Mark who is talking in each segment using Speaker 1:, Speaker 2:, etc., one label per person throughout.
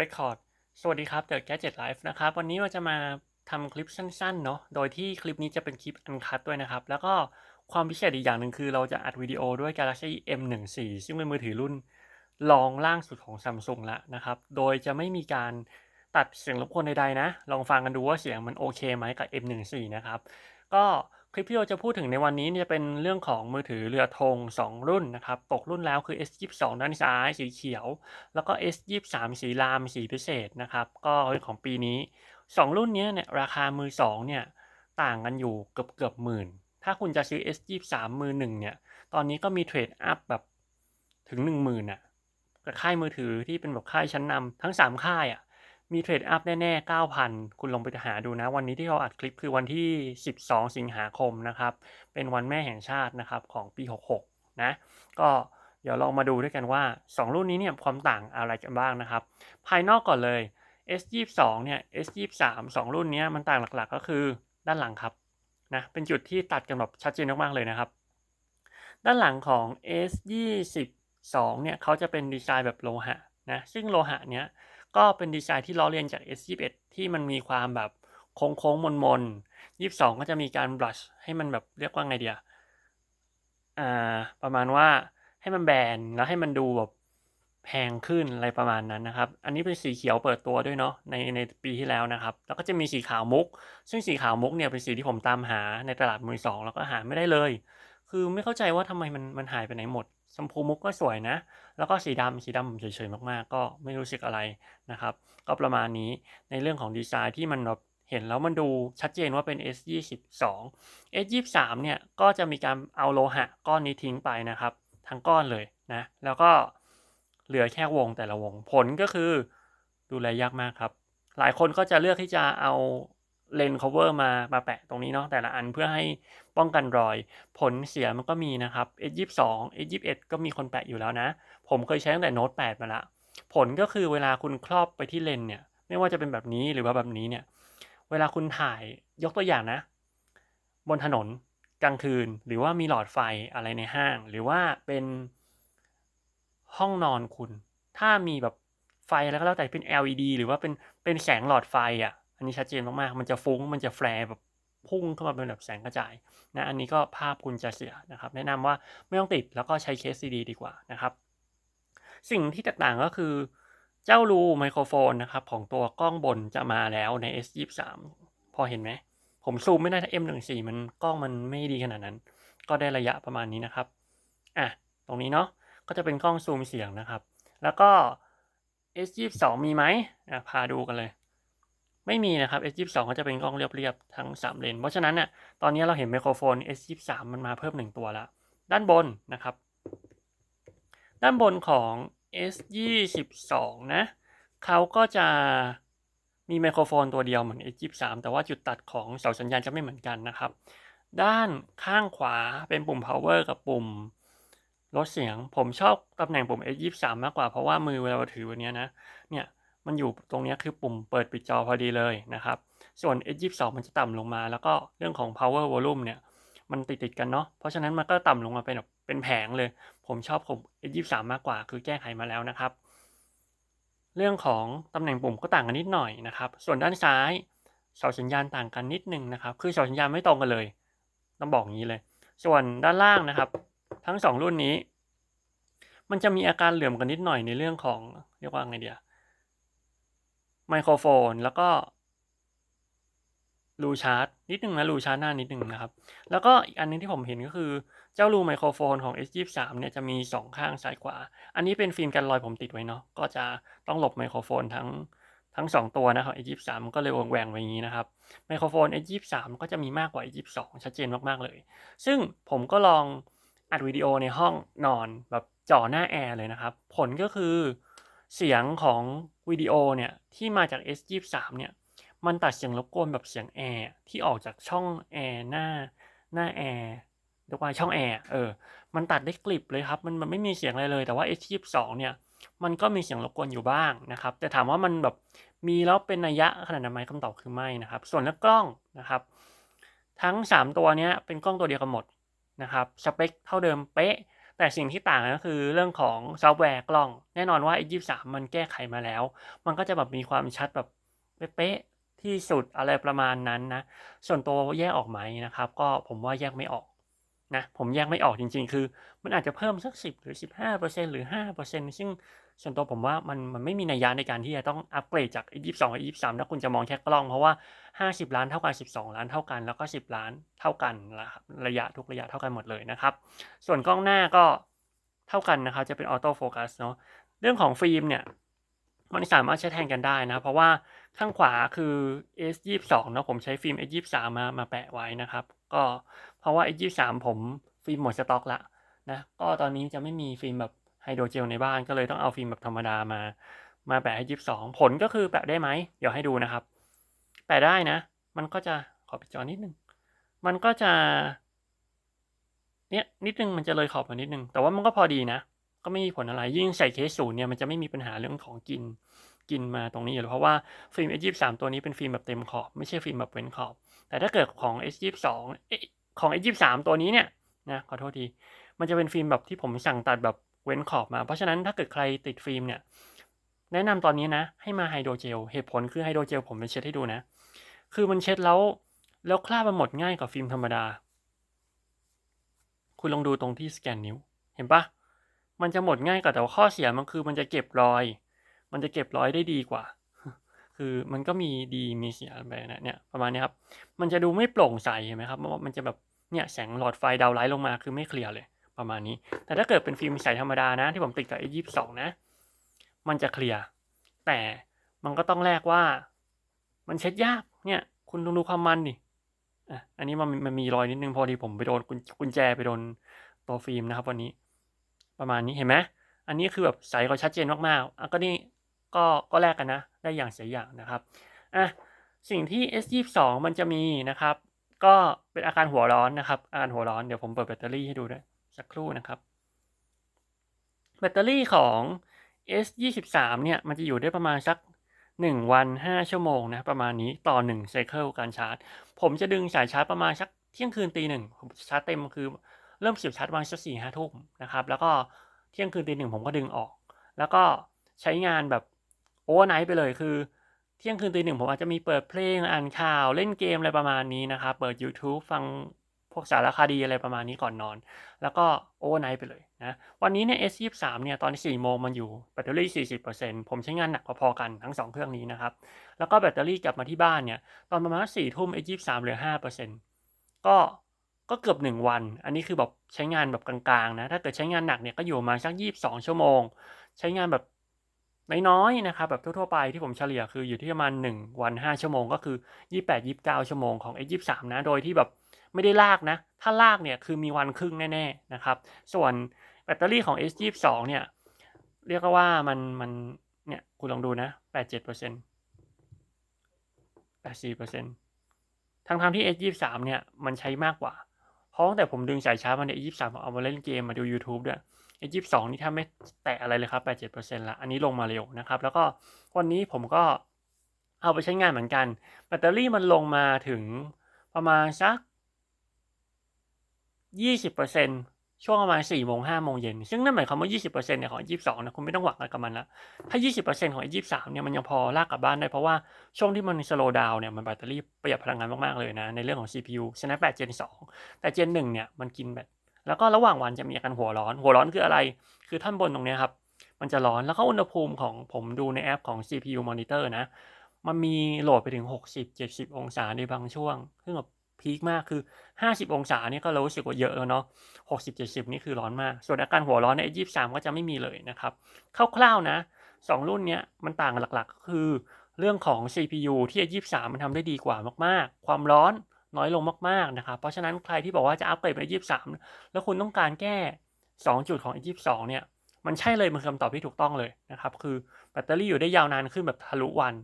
Speaker 1: Record สวัสดีครับ The Gadget Life นะครับ วันนี้เราจะมาทำคลิปสั้นๆเนาะ โดยที่คลิปนี้จะเป็นคลิปอันคัดด้วยนะครับ แล้วก็ความพิเศษอีกอย่างหนึ่งคือเราจะอัดวิดีโอด้วย Galaxy M14 ซึ่งเป็นมือถือรุ่นรองล่างสุดของ Samsung ล้วนะครับ โดยจะไม่มีการตัดเสียงรบกวนใดๆนะ ลองฟังกันดูว่าเสียงมันโอเคไหมกับ M14 นะครับ ก็ คลิปที่เราจะพูดถึงในวันนี้เนี่ยเป็นเรื่องของมือถือเรือธง2 รุ่นนะครับตกรุ่นแล้วคือ S22 ด้านซ้ายสีเขียว แล้วก็ S23 สีรามสีพิเศษนะครับ ก็เป็นของปีนี้ 2 รุ่นนี้เนี่ยราคามือ2เนี่ยต่างกันอยู่เกือบเกือบหมื่น ถ้าคุณจะซื้อ S23 มือ1เนี่ย ตอนนี้ก็มีเทรดอัพแบบถึง 10,000อะกับค่ายมือถือที่เป็นแบบค่ายชั้นนำทั้ง 3 ค่ายอะ มีเทรดอัพแน่ๆ 9,000 คุณลองไปหาดูนะ วันนี้ที่เราอัดคลิปคือวันที่ 12 สิงหาคมนะครับ เป็นวันแม่แห่งชาตินะครับของปี 66 นะ ก็เดี๋ยวลองมาดูด้วยกันว่า 2 รุ่นนี้เนี่ยความต่างอะไรกันบ้างนะครับ ภายนอกก่อนเลย S22 เนี่ย S23 2 รุ่นนี้มันต่างหลักๆก็คือด้านหลังครับนะเป็นจุดที่ตัดกันแบบชัดเจนมากๆเลยนะครับ ด้านหลังของ S22 เนี่ยเขาจะเป็นดีไซน์แบบโลหะนะซึ่งโลหะเนี้ย ก็เป็นดีไซน์ที่ล้อเลียนจาก S21 ที่มันมีความแบบโค้งๆมนๆ22ก็จะมีการบลัชให้มันแบบเรียกว่าไงเดียอ่า ประมาณว่าให้มันแบนแล้วให้มันดูแบบแพงขึ้นอะไรประมาณนั้นนะครับ อันนี้เป็นสีเขียวเปิดตัวด้วยเนาะในในปีที่แล้วนะครับ แล้วก็จะมีสีขาวมุก ซึ่งสีขาวมุกเนี่ยเป็นสีที่ผมตามหาในตลาดมือสองแล้วก็หาไม่ได้เลย คือไม่เข้าใจว่าทำไมมันมันหายไปไหนหมด ชมพูมุกก็สวยนะ แล้วก็สีดำสีดำผมเฉยๆมากๆ ก็ไม่รู้สึกอะไรนะครับ ก็ประมาณนี้ในเรื่องของดีไซน์ที่มันแบบเห็นแล้วมันดูชัดเจนว่าเป็น S22 S23 เนี่ยก็จะมีการเอาโลหะก้อนนี้ทิ้งไปนะครับ ทั้งก้อนเลยนะ แล้วก็เหลือแค่วงแต่ละวงผลก็คือดูแลยากมากครับ หลายคนก็จะเลือกที่จะเอา เลนส์ cover มามาแปะตรงนี้เนาะแต่ละอันเพื่อให้ป้องกันรอย ผลเสียมันก็มีนะครับ S22 S21 ก็มีคนแปะอยู่แล้วนะ ผมเคยใช้ตั้งแต่ Note 8มาละ ผลก็คือเวลาคุณครอบไปที่เลนส์เนี่ย ไม่ว่าจะเป็นแบบนี้หรือว่าแบบนี้เนี่ย เวลาคุณถ่ายยกตัวอย่างนะ บนถนนกลางคืน หรือว่ามีหลอดไฟอะไรในห้าง หรือว่าเป็นห้องนอนคุณ ถ้ามีแบบไฟแล้วก็แล้วแต่เป็น LED หรือว่าเป็นเป็นแสงหลอดไฟอะ อันนี้ชัดเจนมากๆ มันจะฟุ้ง มันจะแฟร์แบบพุ่งเข้ามาเป็นแบบแสงกระจายนะ อันนี้ก็ภาพคุณจะเสียนะครับ แนะนำว่าไม่ต้องติดแล้วก็ใช้เคสซีดีดีกว่านะครับ สิ่งที่แตกต่างก็คือเจ้ารูไมโครโฟนนะครับของตัวกล้องบนจะมาแล้วใน S23 พอเห็นไหม ผมซูมไม่ได้ถ้า M14 มันกล้องมันไม่ดีขนาดนั้น ก็ได้ระยะประมาณนี้นะครับ อะ ตรงนี้เนาะ ก็จะเป็นกล้องซูมเสียงนะครับ แล้วก็ S22 มีไหมอะพาดูกันเลย ไม่มีนะครับ S22 ก็จะเป็นกล้องเรียบๆทั้ง 3 เลน เพราะฉะนั้นเนี่ยตอนนี้เราเห็นไมโครโฟน S23 มันมาเพิ่ม 1 ตัวแล้วด้านบนนะครับ ด้านบนของ S22 นะเขาก็จะมีไมโครโฟนตัวเดียวเหมือน S23 แต่ว่าจุดตัดของเสาสัญญาณจะไม่เหมือนกันนะครับ ด้านข้างขวาเป็นปุ่ม power กับปุ่มลดเสียง ผมชอบตำแหน่งปุ่ม S23 มากกว่าเพราะว่ามือเวลาถือวันนี้นะ เนี่ย มันอยู่ตรงนี้คือปุ่มเปิดปิดจอพอดีเลยนะครับ ส่วน S22 มันจะต่ำลงมา แล้วก็เรื่องของ power volume เนี่ย มันติดติดกันเนาะ เพราะฉะนั้นมันก็ต่ำลงมาเป็นแบบเป็นแผงเลย ผมชอบผม S23 มากกว่า คือแก้ไขมาแล้วนะครับ เรื่องของตำแหน่งปุ่มก็ต่างกันนิดหน่อยนะครับ ส่วนด้านซ้ายเสาสัญญาณต่างกันนิดนึงนะครับ คือเสาสัญญาณไม่ตรงกันเลย ต้องบอกงี้เลย ส่วนด้านล่างนะครับ ทั้งสองรุ่นนี้ มันจะมีอาการเหลื่อมกันนิดหน่อยในเรื่องของเรียกว่าไงเดีย ไมโครโฟน แล้วก็รูชาร์จนิดนึงนะรูชาร์จหน้านิดนึงนะครับ แล้วก็อีกอันนึงที่ผมเห็นก็คือเจ้ารูไมโครโฟนของ S23 เนี่ยจะมี 2 ข้างซ้ายขวา อันนี้เป็นฟิล์มกันรอยผมติดไว้เนาะก็จะต้องหลบไมโครโฟนทั้งทั้ง 2 ตัวนะครับ S23 ก็เลยแหวงไว้อย่างนี้นะครับไมโครโฟน S23 ก็จะมีมากกว่า S22 ชัดเจนมากๆเลย ซึ่งผมก็ลองอัดวิดีโอในห้องนอนแบบจ่อหน้าแอร์เลยนะครับ ผลก็คือเสียงของ วิดีโอเนี่ยที่มาจาก S23 เนี่ยมันตัดเสียงรบกวนแบบเสียงแอร์ที่ออกจากช่องแอร์หน้าหน้าแอร์เรียกว่าช่องแอร์เออมันตัดได้กลิบเลยครับมันมันไม่มีเสียงอะไรเลยแต่ว่า S22 เนี่ยมันก็มีเสียงรบกวนอยู่บ้างนะครับ แต่ถามว่ามันแบบมีแล้วเป็นนัยยะขนาดนั้นไหมคำตอบคือไม่นะครับ ส่วนเรื่องกล้องนะครับ ทั้ง 3 ตัวนี้เป็นกล้องตัวเดียวกันหมดนะครับสเปคเท่าเดิมเป๊ะ แต่สิ่งที่ต่างก็คือเรื่องของซอฟต์แวร์กล้อง แน่นอนว่า X23 มันแก้ไขมาแล้ว มันก็จะแบบมีความชัดแบบเป๊ะๆที่สุดอะไรประมาณนั้นนะ ส่วนตัวแยกออกไหมนะครับ ก็ผมว่าแยกไม่ออกนะ ผมแยกไม่ออกจริงๆ คือ มันอาจจะเพิ่มสัก 10 หรือ 15%หรือ 5%ซึ่ง ส่วนตัวผมว่ามันมันไม่มีนัยยะในการที่จะต้องอัปเกรดจาก X22 กับ X23 ถ้าคุณจะมองแค่กล้องเพราะว่า 50 ล้านเท่ากัน 12 ล้านเท่ากัน แล้วก็ 10 ล้านเท่ากันนะครับระยะทุกระยะเท่ากันหมดเลยนะครับ ส่วนกล้องหน้าก็เท่ากันนะครับจะเป็นออโต้โฟกัสเนาะเรื่องของฟิล์มเนี่ยมันสามารถใช้แทนกันได้นะ เพราะว่าข้างขวาคือ S22 นะผมใช้ฟิล์ม S23 มามาแปะไว้นะครับ ก็เพราะว่า S23 ผมฟิล์มหมดสต็อกละนะก็ตอนนี้จะไม่มีฟิล์มแบบ ไฮโดรเจลในบ้านก็เลยต้องเอาฟิล์มแบบธรรมดามา มาแปะให้22ผลก็คือแปะได้ไหม เดี๋ยวให้ดูนะครับ แปะได้นะ มันก็จะขอปิดจอนิดนึง มันก็จะ เนี่ยนิดนึงมันจะเลยขอบมานิดนึง แต่ว่ามันก็พอดีนะ ก็ไม่มีผลอะไร ยิ่งใส่เคสศูนย์เนี่ยมันจะไม่มีปัญหาเรื่องของกิน กินมาตรงนี้อยู่เพราะว่าฟิล์ม S23 ตัวนี้เป็นฟิล์มแบบเต็มขอบ ไม่ใช่ฟิล์มแบบเว้นขอบ แต่ถ้าเกิดของ S22 เอ๊ะของ S23 ตัวนี้เนี่ยนะขอโทษที มันจะเป็นฟิล์มแบบที่ผมสั่งตัดแบบ เว้นขอบมา เพราะฉะนั้นถ้าเกิดใครติดฟิล์มเนี่ยแนะนำตอนนี้นะ ให้มาไฮโดรเจล เหตุผลคือไฮโดรเจลผมไปเช็ดให้ดูนะ คือมันเช็ดแล้ว แล้วคราบมันหมดง่ายกว่าฟิล์มธรรมดา คุณลองดูตรงที่สแกนนิ้ว เห็นปะมันจะหมดง่ายกว่าแต่ว่าข้อเสียมันคือมันจะเก็บรอย มันจะเก็บรอยได้ดีกว่า คือมันก็มีดีมีเสียไปนะเนี่ยประมาณนี้ครับ มันจะดูไม่โปร่งใสเห็นไหมครับ มันจะแบบเนี่ยแสงหลอดไฟดาวไลท์ลงมาคือไม่เคลียร์เลย ประมาณนี้ แต่ถ้าเกิดเป็นฟิล์มใสธรรมดานะ ที่ผมติดกับ A22 นะ มันจะเคลียร์แต่มันก็ต้องแลกว่า มันเช็ดยากเนี่ย คุณลองดูความมันดิอะอันนี้มันมันมีรอยนิดนึงพอดีผมไปโดนกุญแจไปโดนตัวฟิล์มนะครับ วันนี้ ประมาณนี้เห็นไหมอันนี้คือแบบใสก็ชัดเจนมากๆอะก็นี่ก็ก็แลกกันนะ ได้อย่างเสียอย่างนะครับอะสิ่งที่ S22 มันจะมีนะครับ ก็เป็นอาการหัวร้อนนะครับ อาการหัวร้อนเดี๋ยวผมเปิดแบตเตอรี่ให้ดูด้วย สักครู่นะครับ แบตเตอรี่ของ S23 เนี่ยมันจะอยู่ได้ประมาณสัก 1 วัน 5 ชั่วโมงนะประมาณนี้ต่อ1ไซเคิลการชาร์จ ผมจะดึงสายชาร์จประมาณสักเที่ยงคืนตีหนึ่งผมชาร์จเต็มคือเริ่มเสียบชาร์จประมาณสักสี่ห้าทุ่มนะครับ แล้วก็เที่ยงคืนตีหนึ่งผมก็ดึงออก แล้วก็ใช้งานแบบโอเวอร์ไนท์ไปเลยคือ เที่ยงคืนตีหนึ่งผมอาจจะมีเปิดเพลงอ่านข่าวเล่นเกมอะไรประมาณนี้นะครับ เปิด YouTube ฟัง วกสารคาดีอะไรประมาณนี้ก่อนนอน แล้วก็โอเวอร์ไนท์ไปเลยนะวันนี้เนี่ย S23 เนี่ยตอน4โมงมันอยู่แบตเตอรี่ 40%ผมใช้งานหนักพอๆกันทั้ง 2 เครื่องนี้นะครับ แล้วก็แบตเตอรี่กลับมาที่บ้านเนี่ยตอนประมาณ4ทุ่ม S23 เหลือ 5%ก็ก็เกือบ 1 วัน อันนี้คือแบบใช้งานแบบกลางๆนะ ถ้าเกิดใช้งานหนักเนี่ยก็อยู่มาสัก 22 ชั่วโมง ใช้งานแบบน้อยๆนะครับแบบทั่วๆไปที่ผมเฉลี่ยคืออยู่ที่ประมาณ 1 วัน 5 ชั่วโมง ก็คือ 28-29 ชั่วโมงของ S23 นะ โดยที่แบบ ไม่ได้ลากนะ ถ้าลากเนี่ยคือมีวันครึ่งแน่ๆนะครับ ส่วนแบตเตอรี่ของ S22 เนี่ย เรียกว่ามันมันเนี่ยคุณลองดูนะ 87% 84%ทั้งทที่ S23 เนี่ยมันใช้มากกว่า เพราะตั้งแต่ผมดึงสายชาร์จมาใน S23 เอามาเล่นเกมมาดู YouTube ด้วย S22 นี่ถ้าไม่แตะอะไรเลยครับ 87%ละ อันนี้ลงมาเร็วนะครับ แล้วก็วันนี้ผมก็เอาไปใช้งานเหมือนกัน แบตเตอรี่มันลงมาถึงประมาณสัก 20%ช่วงประมาณ4โมง5โมงเย็น ซึ่งนั่นหมายความว่า 20%เนี่ยของ 22นะคุณไม่ต้องหวังอะไรกับมันละถ้า 20%ของ 23เนี่ยมันยังพอลากกลับบ้านได้เพราะว่าช่วงที่มัน slow down เนี่ยมันแบตเตอรี่ประหยัดพลังงานมากๆเลยนะ ในเรื่องของ CPU Snapdragon Gen 2 แต่ Gen 1เนี่ยมันกินแบตแล้วก็ระหว่างวันจะมีอาการหัวร้อน หัวร้อนคืออะไร คือท่อนบนตรงนี้ครับ มันจะร้อน แล้วก็อุณหภูมิของผมดูในแอปของ CPU Monitor นะ มันมีโหลดไปถึง 60-70 องศาในบางช่วง ซึ่งแบบ พีคมากคือ 50 องศาเนี่ยก็รู้สึกว่าเยอะแล้วเนาะ60-70 นี่คือร้อนมาก ส่วนอาการหัวร้อนใน 23 ก็จะไม่มีเลยนะครับ คร่าวๆนะ 2 รุ่นเนี้ยมันต่างกันหลักๆ ก็คือ เรื่องของ CPU ที่ 23 มันทำได้ดีกว่ามากๆ ความร้อนน้อยลงมากๆนะครับ เพราะฉะนั้นใครที่บอกว่าจะอัปเกรดไป 23 แล้วคุณต้องการแก้ 2 จุดของ 22 เนี่ย มันใช่เลยมันคือคำตอบที่ถูกต้องเลยนะครับ คือแบตเตอรี่อยู่ได้ยาวนานขึ้นแบบทะลุวัน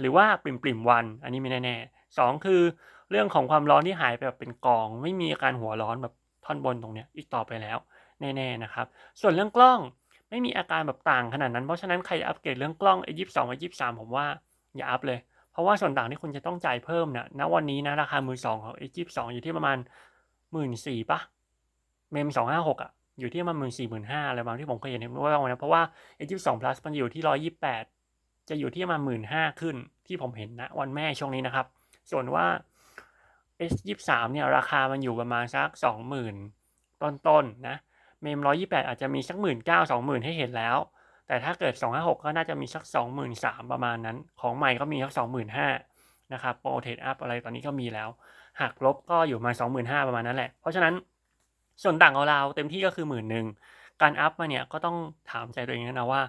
Speaker 1: หรือว่าปริมปริมวัน อันนี้ไม่แน่ๆสองคือ เรื่องของความร้อนที่หายไปแบบเป็นกอง ไม่มีอาการหัวร้อนแบบท่อนบนตรงเนี้ยอีกต่อไปแล้ว แน่ๆนะครับ ส่วนเรื่องกล้องไม่มีอาการแบบต่างขนาดนั้น เพราะฉะนั้นใครอัปเกรดเรื่องกล้อง A22 A23 ผมว่าอย่าอัพเลย เพราะว่าส่วนต่างที่คุณจะต้องจ่ายเพิ่มเนี่ยณวันนี้นะราคามือสองของ A22 องอยู่ที่ประมาณหมื่นสี่ปะเมมสองห้าหกอะอยู่ที่ประมาณหมื่นสี่หมื่นห้าอะไรประมาณที่ผมเคยเห็นว่าวันนั้นเพราะว่า S22 Plus มันอยู่ที่ร้อยยี่สิบแปดจะอยู่ที่ประมาณหมื่นห้าขึ้นที่ผมเห็นนะวันแม่ช่วงนี้นะครับ ส่วนว่า S23 เนี่ยราคามันอยู่ประมาณสักสองหมื่นต้นๆนะเมมร้อยยี่แปดอาจจะมีสักหมื่นเก้าสองหมื่นให้เห็นแล้ว แต่ถ้าเกิดสองห้าหกก็น่าจะมีสักสองหมื่นสามประมาณนั้น ของใหม่ก็มีสักสองหมื่นห้านะครับโปรเทรดอัพอะไรตอนนี้ก็มีแล้ว หักลบก็อยู่มาสองหมื่นห้าประมาณนั้นแหละ เพราะฉะนั้นส่วนต่างของเราเต็มที่ก็คือหมื่นหนึ่งการอัพมาเนี่ยก็ต้องถามใจตัวเองนะว่า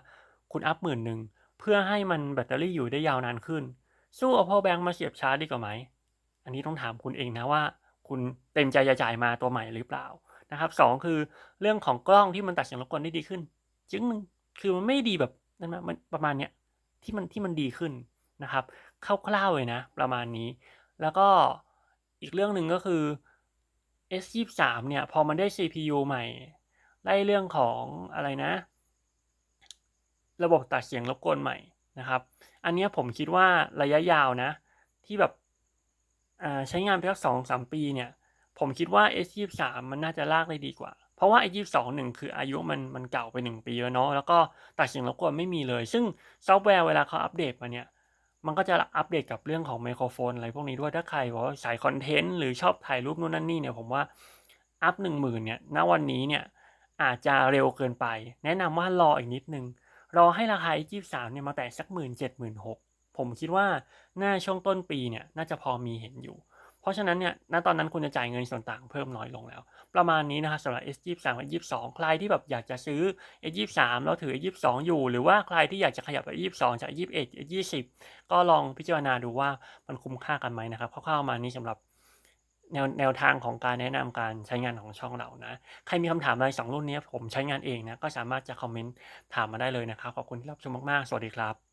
Speaker 1: คุณอัพหมื่นหนึ่งเพื่อให้มันแบตเตอรี่อยู่ได้ยาวนานขึ้น สู้เอา power bank มาเสียบชาร์จดีกว่าไหม อันนี้ต้องถามคุณเองนะว่า คุณเต็มใจจะจ่ายมาตัวใหม่หรือเปล่านะครับสองคือเรื่องของกล้องที่มันตัดเสียงรบกวนได้ดีขึ้น จึงหนึ่งคือมันไม่ดีแบบนั่นนะมันประมาณเนี้ยที่มันที่มันดีขึ้นนะครับคร่าวๆเลยนะ ประมาณนี้ แล้วก็อีกเรื่องหนึ่งก็คือ S23 เนี่ยพอมันได้ CPU ใหม่ได้เรื่องของอะไรนะ ระบบตัดเสียงรบกวนใหม่นะครับ อันนี้ผมคิดว่าระยะยาวนะ ที่แบบ ใช้งานไปสักสองสามปีเนี่ย ผมคิดว่า S23 มันน่าจะลากได้ดีกว่า เพราะว่า S22 หนึ่งคืออายุมันมันเก่าไปหนึ่งปีแล้วเนาะแล้วก็ตัดเสียงรบกวนไม่มีเลย ซึ่งซอฟต์แวร์เวลาเขาอัปเดตมาเนี่ยมันก็จะอัปเดตกับเรื่องของไมโครโฟนอะไรพวกนี้ด้วยถ้าใครว่าสายคอนเทนต์หรือชอบถ่ายรูปนู่นนั่นนี่เนี่ยผมว่าอัพหนึ่งหมื่นเนี่ยณวันนี้เนี่ยอาจจะเร็วเกินไป แนะนำว่ารออีกนิดนึง รอให้ราคา S23 เนี่ยมาแตะสักหมื่นเจ็ดหมื่นหก ผมคิดว่าหน้าช่วงต้นปีเนี่ยน่าจะพอมีเห็นอยู่ เพราะฉะนั้นเนี่ยณตอนนั้นคุณจะจ่ายเงินส่วนต่างเพิ่มน้อยลงแล้ว ประมาณนี้นะครับสำหรับ S23 กับ 22 ใครที่แบบอยากจะซื้อ S23 แล้วถือ S22 อยู่ หรือว่าใครที่อยากจะขยับไป22 จาก 21 S20 ก็ลองพิจารณาดูว่ามันคุ้มค่ากันไหมนะครับคร่าวๆมานี้สำหรับแนวแนวทางของการแนะนำการใช้งานของช่องเรานะ ใครมีคำถามอะไรสองรุ่นนี้ผมใช้งานเองนะ ก็สามารถจะคอมเมนต์ถามมาได้เลยนะครับ ขอบคุณที่รับชมมาก ๆ สวัสดีครับ